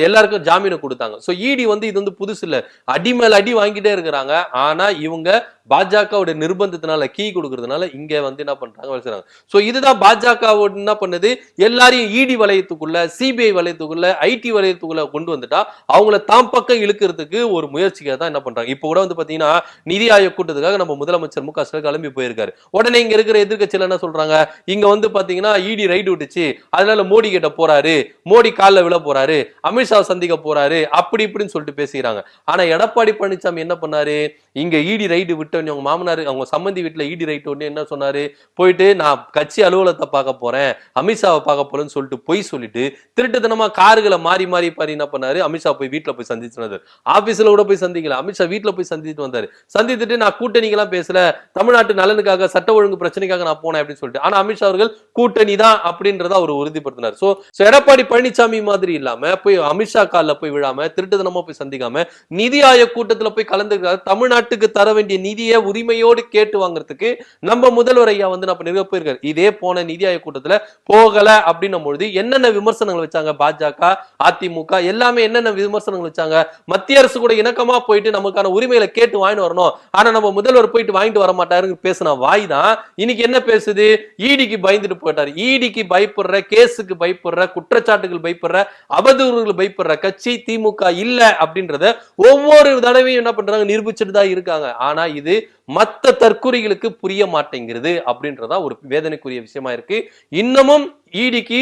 எல்லாருக்கும் ஜாமீனை கொடுத்தாங்க. ஸோ இடி வந்து இது வந்து புதுசு இல்லை அடி மேல அடி வாங்கிட்டே இருக்கிறாங்க. ஆனா இவங்க பாஜகவுடைய நிர்பந்தத்தினால கீ கொடுக்கறதுனால இங்க வந்து என்ன பண்றாங்க வச்சுறாங்க சோ இதுதான் பாஜகவோட என்ன பண்ணுது? எல்லாரையும் இடி வலயத்துக்குள்ள சிபிஐ வலயத்துக்குள்ள ஐடி வலயத்துக்குள்ள கொண்டு வந்துட்டா அவங்கள தாம் பக்கம் இழுக்கிறதுக்கு ஒரு முயற்சிக்காக தான் என்ன பண்றாங்க. இப்போ கூட வந்து பாத்தீங்கன்னா நிதி ஆயோக் கூட்டத்துக்காக நம்ம முதலமைச்சர் மு க ஸ்டாலின் கிளம்பி போயிருக்காரு. உடனே இங்க இருக்கிற எதிர்கட்சியில என்ன சொல்றாங்க? இங்க வந்து பாத்தீங்கன்னா இடி ரைடு விட்டுச்சு. அதனால மோடி கிட்ட போறாரு. மோடி காலில் விழ போறாரு. அமித்ஷா சந்திக்க போறாரு. அப்படி இப்படின்னு சொல்லிட்டு பேசிக்கிறாங்க. ஆனா எடப்பாடி பழனிசாமி என்ன பண்ணாரு? இங்க இடி ரைடு விட்டு உடனே அவங்க மாமனார் அவங்க சம்மந்தி வீட்டில் ஈடி ரைட் உடனே என்ன சொன்னாரு? போயிட்டு நான் கட்சி அலுவலகத்தை பார்க்க போறேன் அமித்ஷாவை பார்க்க போறேன்னு சொல்லிட்டு பொய் சொல்லிட்டு திருட்டுத்தனமா கார்களை மாறி மாறி பாரு என்ன பண்ணாரு? அமித்ஷா போய் வீட்டில் போய் சந்திச்சு வந்தார். ஆபீஸ்ல கூட போய் சந்திக்கல. அமித்ஷா வீட்டில் போய் சந்திச்சுட்டு வந்தாரு. சந்தித்துட்டு நான் கூட்டணிக்கெல்லாம் பேசல. தமிழ்நாட்டு நலனுக்காக சட்ட ஒழுங்கு பிரச்சனைக்காக நான் போனேன் அப்படின்னு சொல்லிட்டு. ஆனா அமித்ஷா அவர்கள் கூட்டணி தான் அப்படின்றத அவர் உறுதிப்படுத்தினார். ஸோ எடப்பாடி பழனிசாமி மாதிரி இல்லாம போய் அமித்ஷா கால்ல போய் விழாம திருட்டுத்தனமா போய் சந்திக்காம நிதி ஆயோக் கூட்டத்தில் போய் கலந்துக்கிறார். தமிழ்நாட்டுக்கு தர வேண்டிய நிதி நிதியை உரிமையோடு கேட்டு வாங்குறதுக்கு நம்ம முதல்வர் ஐயா வந்து நம்ம நிறுவ போயிருக்காரு. இதே போன நிதி ஆயோக் கூட்டத்துல போகல அப்படின்னும் பொழுது என்னென்ன விமர்சனங்கள் வச்சாங்க? பாஜக அதிமுக எல்லாமே என்னென்ன விமர்சனங்கள் வச்சாங்க? மத்திய அரசு கூட இணக்கமா போயிட்டு நமக்கான உரிமைகளை கேட்டு வாங்கிட்டு வரணும். ஆனா நம்ம முதல்வர் போயிட்டு வாங்கிட்டு வர மாட்டாருன்னு பேசின வாய் தான் இன்னைக்கு என்ன பேசுது? ஈடிக்கு பயந்துட்டு போயிட்டாரு. ஈடிக்கு பயப்படுற கேஸுக்கு பயப்படுற குற்றச்சாட்டுகள் பயப்படுற அவதூறுகள் பயப்படுற கட்சி திமுக இல்ல அப்படின்றத ஒவ்வொரு தடவையும் என்ன பண்றாங்க? நிரூபிச்சுட்டு தான் இருக்காங்க. ஆனா இது மத்த தற்குறிகளுக்கு புரிய மாட்டேங்கிறது அப்படின்றதா ஒரு வேதனைக்குரிய விஷயமா இருக்கு. இன்னமும் ஈடிக்கு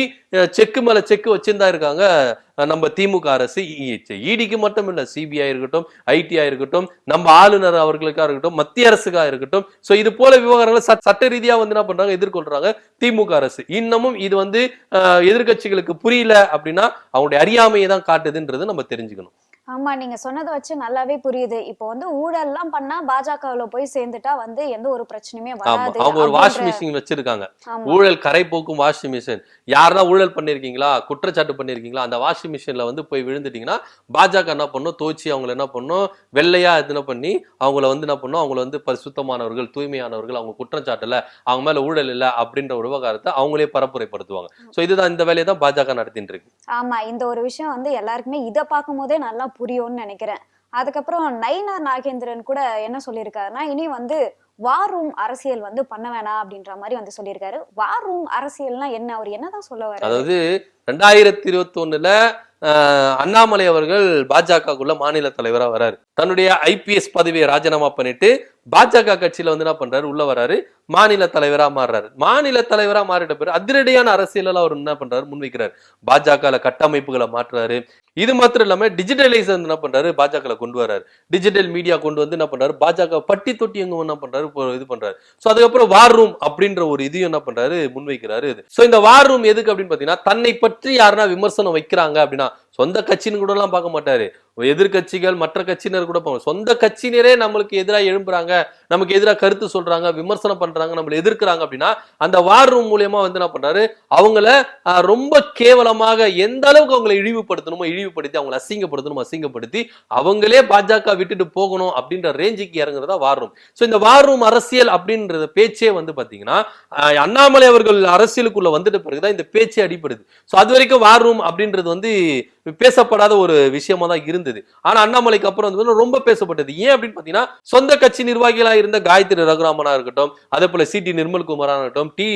செக்கு மேல செக்கு வச்சிருந்தா இருக்காங்க நம்ம திமுக அரசு ஈடிக்கு மட்டும் இல்ல சிபிஐ இருக்கட்டும் ஐடிஐ இருக்கட்டும் நம்ம ஆளுநர் அவர்களுக்கா இருக்கட்டும் மத்திய அரசுக்கா இருக்கட்டும். சோ இது போல விவகாரங்களை சட்ட- சட்ட ரீதியா வந்து என்ன பண்றாங்க எதிர்கொள்றாங்க திமுக அரசு. இன்னமும் இது வந்து எதிர்கட்சிகளுக்கு எதிர்க்கட்சிகளுக்கு புரியல அப்படின்னா அவங்களுடைய அறியாமையை தான் காட்டுதுன்றது நம்ம தெரிஞ்சுக்கணும். ஆமா நீங்க சொன்னதை வச்சு நல்லாவே புரியுது. இப்போ வந்து ஊழல்லாம் பண்ணா பாஜகவுல போய் சேர்ந்துட்டா வந்து எந்த ஒரு பிரச்சனையுமே வராது. அவங்க ஒரு வாஷிங் மிஷின் வச்சிருக்காங்க. ஊழல் கரை போக்கும் வாஷிங் மிஷின் யாருன்னா ஊழல் பண்ணிருக்கீங்களா? குற்றச்சாட்டு பண்ணிருக்கீங்களா? அந்த வாஷிங் மிஷின்ல வந்து போய் விழுந்துட்டீங்கன்னா பாஜக என்ன பண்ணும்? தோச்சி அவங்கள என்ன பண்ணும்? வெள்ளையா என்ன பண்ணி அவங்கள வந்து என்ன பண்ணும்? அவங்கள வந்து பரிசுத்தமானவர்கள் தூய்மையானவர்கள் அவங்க குற்றச்சாட்டுல அவங்க மேல ஊழல் இல்ல அப்படின்ற ஒரு விவகாரத்தை அவங்களே பரப்புரைப்படுத்துவாங்க. சோ இதுதான் இந்த வேலையை தான் பாஜக நடத்திட்டு இருக்கு. ஆமா இந்த ஒரு விஷயம் வந்து எல்லாருக்குமே இதை பார்க்கும் போதே நல்லா புரியும்னு நினைக்கிறேன். அதுக்கப்புறம் நயினார் நாகேந்திரன் கூட என்ன சொல்லியிருக்காருன்னா இனி வந்து வார் ரூம் அரசியல் வந்து பண்ண வேணாம் அப்படின்ற மாதிரி வந்து சொல்லியிருக்காரு. வார் ரூம் அரசியல்னா என்ன? அவர் என்னதான் சொல்ல வர அதாவது ரெண்டாயிரத்தி இருபத்தி ஒண்ணுல அண்ணாமலை அவர்கள் பாஜகக்குள்ள மாநில தலைவரா வராரு. தன்னுடைய ஐபிஎஸ் பதவியை ராஜினாமா பண்ணிட்டு பாஜக கட்சியில வந்து என்ன பண்றாரு? உள்ள வராரு மாநில தலைவரா மாறுறாரு. மாநில தலைவரா மாறிட்ட பிறகு அதிரடியான அரசியல் அவர் என்ன பண்றாரு? முன்வைக்கிறாரு. பாஜக கட்டமைப்புகளை மாற்றுறாரு. இது மாத்திரம் இல்லாம டிஜிட்டலைஸ் வந்து என்ன பண்றாரு? பாஜக கொண்டு வர்றாரு. டிஜிட்டல் மீடியா கொண்டு வந்து என்ன பண்றாரு? பாஜக பட்டி தொட்டி எங்க என்ன பண்றாரு? இது பண்றாரு. சோ அதுக்கப்புறம் வார் ரூம் அப்படின்ற ஒரு இதையும் என்ன பண்றாரு? முன்வைக்கிறாரு இது. சோ இந்த வார் ரூம் எதுக்கு அப்படின்னு பாத்தீங்கன்னா தன்னை பற்றி யாருன்னா விமர்சனம் வைக்கிறாங்க அப்படின்னா சொந்த கட்சின்னு கூட எல்லாம் பார்க்க மாட்டாரு. எதிர்க்கட்சிகள் மற்ற கட்சியினர் கூட போவாங்க. சொந்த கட்சியினரே நம்மளுக்கு எதிராக எழும்புறாங்க நமக்கு எதிராக கருத்து சொல்றாங்க விமர்சனம் பண்றாங்க நம்மள எதிர்க்கிறாங்க அப்படின்னா அந்த வார் ரூம் மூலியமா வந்து என்ன பண்றாரு? அவங்கள ரொம்ப கேவலமாக எந்த அளவுக்கு அவங்களை இழிவுபடுத்தணுமோ இழிவுபடுத்தி அவங்களை அசிங்கப்படுத்தணுமோ அசிங்கப்படுத்தி அவங்களே பாஜக விட்டுட்டு போகணும் அப்படின்ற ரேஞ்சுக்கு இறங்குறதா வார் ரூம் ஸோ இந்த வார் ரூம் அரசியல் அப்படின்றத பேச்சே வந்து பாத்தீங்கன்னா அண்ணாமலை அவர்கள் அரசியலுக்குள்ள வந்துட்ட பிறகுதான் இந்த பேச்சே அடிப்படுது ஸோ அது வரைக்கும் வார் ரூம் அப்படின்றது வந்து பேசப்படாத ஒரு விஷயமா தான் இருந்தது. இருந்தது. ஆனா அண்ணாமலைக்கு அப்புறம் வந்து ரொம்ப பேசப்பட்டது. ஏன் அப்படின்னு பாத்தீங்கன்னா சொந்த கட்சி நிர்வாகிகளா இருந்த காயத்ரி ரகுராமனா இருக்கட்டும் அதே போல சி டி நிர்மல்குமாரா இருக்கட்டும் டி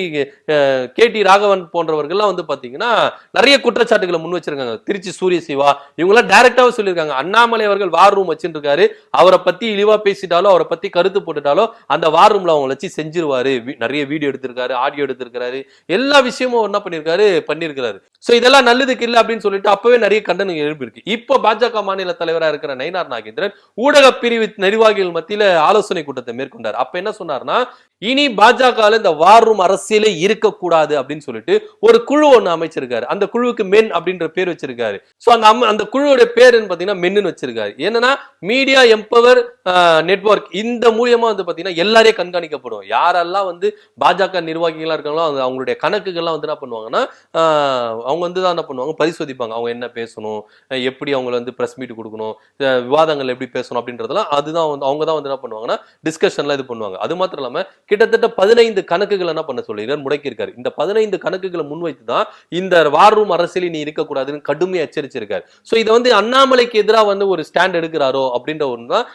கே டி ராகவன் போன்றவர்கள்லாம் வந்து பாத்தீங்கன்னா நிறைய குற்றச்சாட்டுகளை முன் வச்சிருக்காங்க. திருச்சி சூரிய சிவா இவங்கெல்லாம் டைரக்டாவே சொல்லியிருக்காங்க. அண்ணாமலை அவர்கள் வார் ரூம் வச்சுட்டு இருக்காரு அவரை பத்தி இழிவா பேசிட்டாலோ அவரை பத்தி கருத்து போட்டுட்டாலோ அந்த வார் ரூம்ல அவங்க வச்சு செஞ்சிருவாரு. நிறைய வீடியோ எடுத்திருக்காரு ஆடியோ எடுத்திருக்காரு. எல்லா விஷயமும் என்ன பண்ணிருக்காரு பண்ணிருக்காரு சோ இதெல்லாம் நல்லதுக்கு இல்ல அப்படின்னு சொல்லிட்டு அப்பவே நிறைய கண்டனங்கள் எழுப்பியிருக்கு இப்போ பாஜக மாநில மாநில தலைவராக இருக்கிற நயினார் நாகேந்திரன் ஊடக பிரிவு நிர்வாகிகள் மத்தியில ஆலோசனை கூட்டத்தை மேற்கொண்டார். அப்ப என்ன சொன்னார்னா இனி பாஜக இந்த வார் ரூம் அரசியலே இருக்கக்கூடாது அப்படின்னு சொல்லிட்டு ஒரு குழு ஒன்று அமைச்சிருக்காரு. அந்த குழுவுக்கு மென் அப்படின்ற பேர் வச்சிருக்காரு. ஸோ அந்த அந்த குழுவோட பேர் பார்த்தீங்கன்னா மென்னு வச்சிருக்காரு. என்னன்னா மீடியா எம்பவர் நெட்ஒர்க் இந்த மூலியமா வந்து பார்த்தீங்கன்னா எல்லாரையும் கண்காணிக்கப்படும். யாரெல்லாம் வந்து பாஜக நிர்வாகிகளாக இருக்காங்களோ அவங்க- அவங்களுடைய கணக்குகள்லாம் வந்து என்ன பண்ணுவாங்கன்னா அவங்க வந்து தான் என்ன பண்ணுவாங்க பரிசோதிப்பாங்க. அவங்க என்ன பேசணும் எப்படி அவங்களை வந்து பிரஸ் மீட் கொடுக்கணும்? விவாதங்கள் எப்படி பேசணும் அப்படின்றதெல்லாம் அதுதான் வந்து அவங்க தான் வந்து என்ன பண்ணுவாங்கன்னா டிஸ்கஷன்ல இது பண்ணுவாங்க. அது மாத்திரம் இல்லாம கிட்டத்தட்ட பதினைந்து கணக்குகள் என்ன பண்ண சொல்லியிருக்காரு முடக்கியிருக்காரு. இந்த பதினைந்து கணக்குகளை முன்வைத்து தான் இந்த வார் ரூம் அரசியல் நீ இருக்கக்கூடாதுன்னு கடுமையா எச்சரிச்சிருக்காரு. ஸோ இதை வந்து அண்ணாமலைக்கு எதிராக வந்து ஒரு ஸ்டாண்ட் எடுக்கிறாரோ அப்படின்ற ஒன்று தான்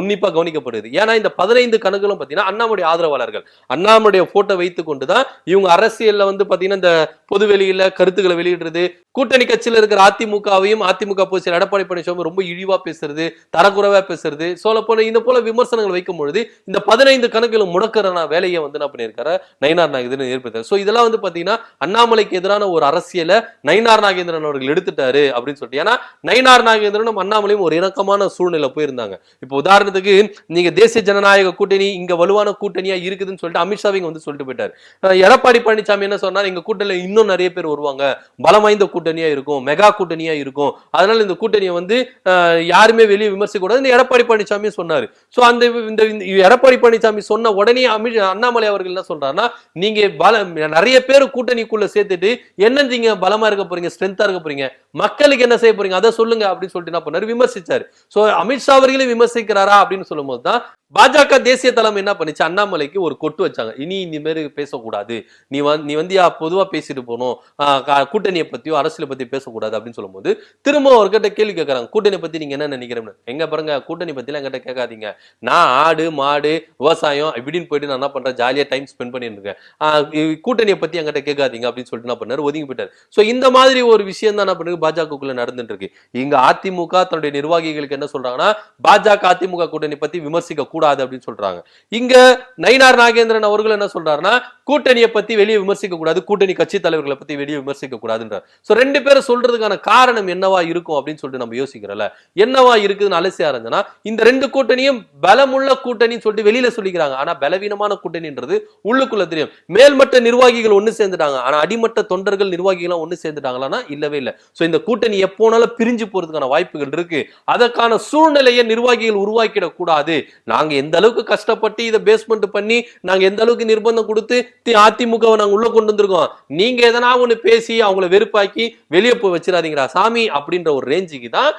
உன்னிப்பாக கவனிக்கப்படுது. ஏன்னா இந்த பதினைந்து கணக்குகளும் பார்த்தீங்கன்னா அண்ணாமலை ஆதரவாளர்கள். அண்ணாமலைய போட்டோ வைத்து கொண்டு தான் இவங்க அரசியலில் வந்து பார்த்தீங்கன்னா இந்த பொது வெளியில கருத்துக்களை வெளியிடுறது கூட்டணி கட்சியில் இருக்கிற அதிமுகவையும் அதிமுக பொதுச்செயலர் எடப்பாடி பழனிசாமி ரொம்ப இழிவா பேசுறது தரக்குறைவா பேசுறது சொல்ல போல இந்த போல விமர்சனங்கள் வைக்கும் பொழுது இந்த பதினைந்து கணக்குகளை முடக்கிற வேலையை வந்து என்ன பண்ணியிருக்காரு? நயினார் நாகேந்திரன் ஏற்படுத்தாரு ஸோ இதெல்லாம் வந்து பாத்தீங்கன்னா அண்ணாமலைக்கு எதிரான ஒரு அரசியலை நயினார் நாகேந்திரன் அவர்கள் எடுத்துட்டாரு அப்படின்னு சொல்லிட்டு. ஏன்னா நயினார் நாகேந்திரனும் அண்ணாமலையும் ஒரு இணக்கமான சூழ்நிலை போயிருந்தாங்க. இப்போ உதாரணத்துக்கு நீங்க தேசிய ஜனநாயக கூட்டணி இங்க வலுவான கூட்டணியா இருக்குதுன்னு சொல்லிட்டு அமித்ஷா வந்து சொல்லிட்டு போயிட்டாரு. எடப்பாடி பழனிசாமி என்ன சொன்னார்? எங்க கூட்டணியில இன்னும் நிறைய பேர் வருவாங்க. பலம் வாய்ந்த கூட்டணியா இருக்கும் மெகா கூட்டணியா இருக்கும். அதனால இந்த கூட்டணியை வந்து யாருமே வெளியே விமர்சிக்க கூடாதுன்னு எடப்பாடி பழனிசாமி சொன்னாரு. ஸோ அந்த இந்த எடப்பாடி பழனிசாமி சொன்ன உடனே அமித் அண்ணாமலை அவர்கள் என்ன சொல்றாருன்னா நீங்க பல நிறைய பேர் கூட்டணிக்குள்ள சேர்த்துட்டு என்ன நீங்க பலமா இருக்க போறீங்க? ஸ்ட்ரென்த்தா இருக்க போறீங்க? மக்களுக்கு என்ன செய்ய போறீங்க? அதை சொல்லுங்க அப்படின்னு சொல்லிட்டு என்ன பண்ணாரு? விமர்சிச்சாரு. சோ அமித்ஷா அவர்களையும் விமர்சிக்கிறாரா அப்படின்னு சொல்லும்போது தான் பாஜக தேசிய தலைமை என்ன பண்ணுச்சு? அண்ணாமலைக்கு ஒரு கொட்டு வச்சாங்க. இனி இந்த மாதிரி பேசக்கூடாது. நீ வந்து நீ வந்து பொதுவா பேசிட்டு போகணும். கூட்டணியை பத்தியோ அரசியலை பத்தி பேசக்கூடாது அப்படின்னு சொல்லும்போது திரும்ப அவர்கிட்ட கேள்வி கேட்கறாங்க கூட்டணி பத்தி நீங்க என்ன நினைக்கிறேன்னு எங்க பாருங்க கூட்டணி பத்தி என்கிட்ட கேட்காதீங்க. நான் ஆடு மாடு விவசாயம் இப்படின்னு போயிட்டு நான் என்ன பண்றேன்? ஜாலியா டைம் ஸ்பெண்ட் பண்ணிட்டு இருக்கேன். ஆஹ் கூட்டணியை பத்தி என்கிட்ட கேட்காதீங்க அப்படின்னு சொல்லிட்டு என்ன பண்ணாரு? ஒதுங்கி போயிட்டாரு. சோ இந்த மாதிரி ஒரு விஷயம் தான் என்ன பண்ணுது? பாஜகக்குள்ள நடந்துட்டு இருக்கு. இங்க அதிமுக தன்னுடைய நிர்வாகிகளுக்கு என்ன சொல்றாங்கன்னா பாஜக அதிமுக கூட்டணி பத்தி விமர்சிக்க கூடாது அப்படின்னு சொல்றாங்க. இங்க நயினார் நாகேந்திரன் அவர்கள் என்ன சொல்றாருன்னா கூட்டணியை பத்தி வெளியே விமர்சிக்க கூடாது கூட்டணி கட்சி தலைவர்களை பத்தி வெளியே விமர்சிக்க கூடாதுன்றார். சோ ரெண்டு பேரும் சொல்றதுக்கான காரணம் என்னவா இருக்கும் அப்படின்னு சொல்லிட்டு நம்ம யோசிக்கிறோம்ல. என்னவா இருக்குதுன்னு அலசியா இருந்ததுன்னா இந்த ரெண்டு கூட்டணியும் பலமுள்ள கூட்டணின்னு சொல்லிட்டு வெளியில சொல்லிக்கிறாங்க. ஆனா பலவீனமான கூட்டணின்றது உள்ளுக்குள்ள தெரியும். மேல்மட்ட நிர்வாகிகள் ஒண்ணு சேர்ந்துட்டாங்க. ஆனா அடிமட்ட தொண்டர்கள் நிர்வாகிகள் ஒண்ணு சேர்ந்துட்டாங்களான்னா இல்லவே இல்லை. சோ இந்த கூட்டணி எப்போனாலும் பிரிஞ்சு போறதுக்கான வாய்ப்புகள் இருக்கு. அதற்கான சூழ்நிலையை நிர்வாகிகள் உருவாக்கிடக்கூடாது கூடாது. நாங்க எந்த அளவுக்கு கஷ்டப்பட்டு இதை பேஸ்மெண்ட் பண்ணி நாங்க எந்த அளவுக்கு நிர்பந்தம் கொடுத்து அதிமுகவை நாங்க உள்ள கொண்டு வந்திருக்கோம். நீங்க எதனா ஒண்ணு பேசி அவங்கள வெறுப்பாக்கி வெளியே போய் வச்சிடாதீங்களா சாமி அப்படின்ற ஒரு ரேஞ்சுக்கு தான்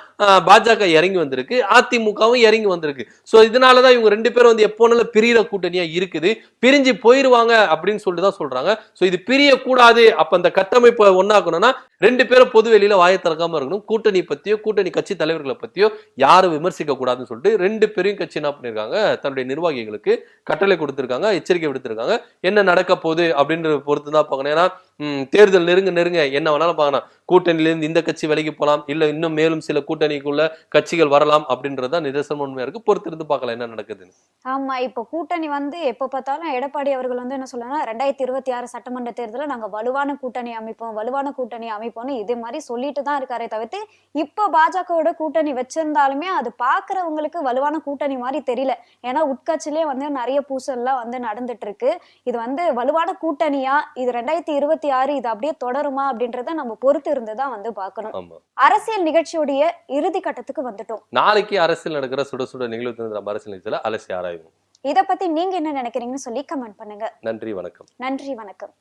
பாஜக இறங்கி வந்திருக்கு. அதிமுகவும் இறங்கி வந்திருக்கு. ஸோ இதனாலதான் இவங்க ரெண்டு பேரும் வந்து எப்போனாலும் பிரியிற கூட்டணியா இருக்குது. பிரிஞ்சு போயிருவாங்க அப்படின்னு சொல்லிட்டு தான் சொல்றாங்க. ஸோ இது பிரியக்கூடாது. அப்போ அப்ப அந்த கட்டமைப்பை ஒன்னாக்கணும்னா ரெண்டு பேரும் பொது வெளியில வாயை திறக்காம இருக்கணும். கூட்டணி பத்தியோ கூட்டணி கட்சி தலைவர்களை பத்தியோ யாரும் விமர்சிக்க கூடாதுன்னு சொல்லிட்டு ரெண்டு பேரும் கட்சி என்ன பண்ணிருக்காங்க தன்னுடைய நிர்வாகிகளுக்கு கட்டளை கொடுத்திருக்காங்க எச்சரிக்கை விடுத்திருக்காங்க. என்ன நடக்க போகுது அப்படின்ற பொறுத்து தான் பார்க்கணும். ஏன்னா தேர்தல் நெருங்க நெருங்க என்ன வேணாலும் பார்க்கலாம். கூட்டணியிலிருந்து இந்த கட்சி விலகி போகலாம் இல்லை இன்னும் மேலும் சில கூட்டணிக்குள்ள கட்சிகள் வரலாம் அப்படின்றத நிதர்சனம் உண்மையா இருக்கு பொறுத்திருந்து பார்க்கலாம் என்ன நடக்குதுன்னு. ஆமா இப்போ கூட்டணி வந்து எப்ப பார்த்தாலும் எடப்பாடி அவர்கள் வந்து என்ன சொல்றாங்கன்னா ரெண்டாயிரத்தி இருபத்தி ஆறு சட்டமன்ற தேர்தலில் நாங்க வலுவான கூட்டணி அமைப்போம் வலுவான கூட்டணி அமைப்போம்னு இதே மாதிரி சொல்லிட்டு தான் இருக்காரே தவிர்த்து இப்போ பாஜகவோட கூட்டணி வச்சிருந்தாலுமே அது பாக்குறவங்களுக்கு வலுவான கூட்டணி மாதிரி தெரியல. ஏன்னா உட்கட்சியிலே வந்து நிறைய பூசல்லாம் வந்து நடந்துட்டு இருக்கு இது வந்து வலுவான கூட்டணியா? இது ரெண்டாயிரத்தி இருபத்தி ஆறு இது அப்படியே தொடருமா அப்படின்றத நம்ம பொறுத்து இருந்து தான் வந்து பார்க்கணும். அரசியல் நிகழ்ச்சியுடைய இறுதி கட்டத்துக்கு வந்துட்டோம். நாளைக்கு அரசியல் நடக்கிற சுட சுட நிகழ்வு தெரிந்த அரசியல் நிகழ்ச்சியில அலசி ஆராய்வோம். இத பத்தி நீங்க என்ன நினைக்கிறீங்கன்னு சொல்லி கமெண்ட் பண்ணுங்க. நன்றி வணக்கம். நன்றி வணக்கம்.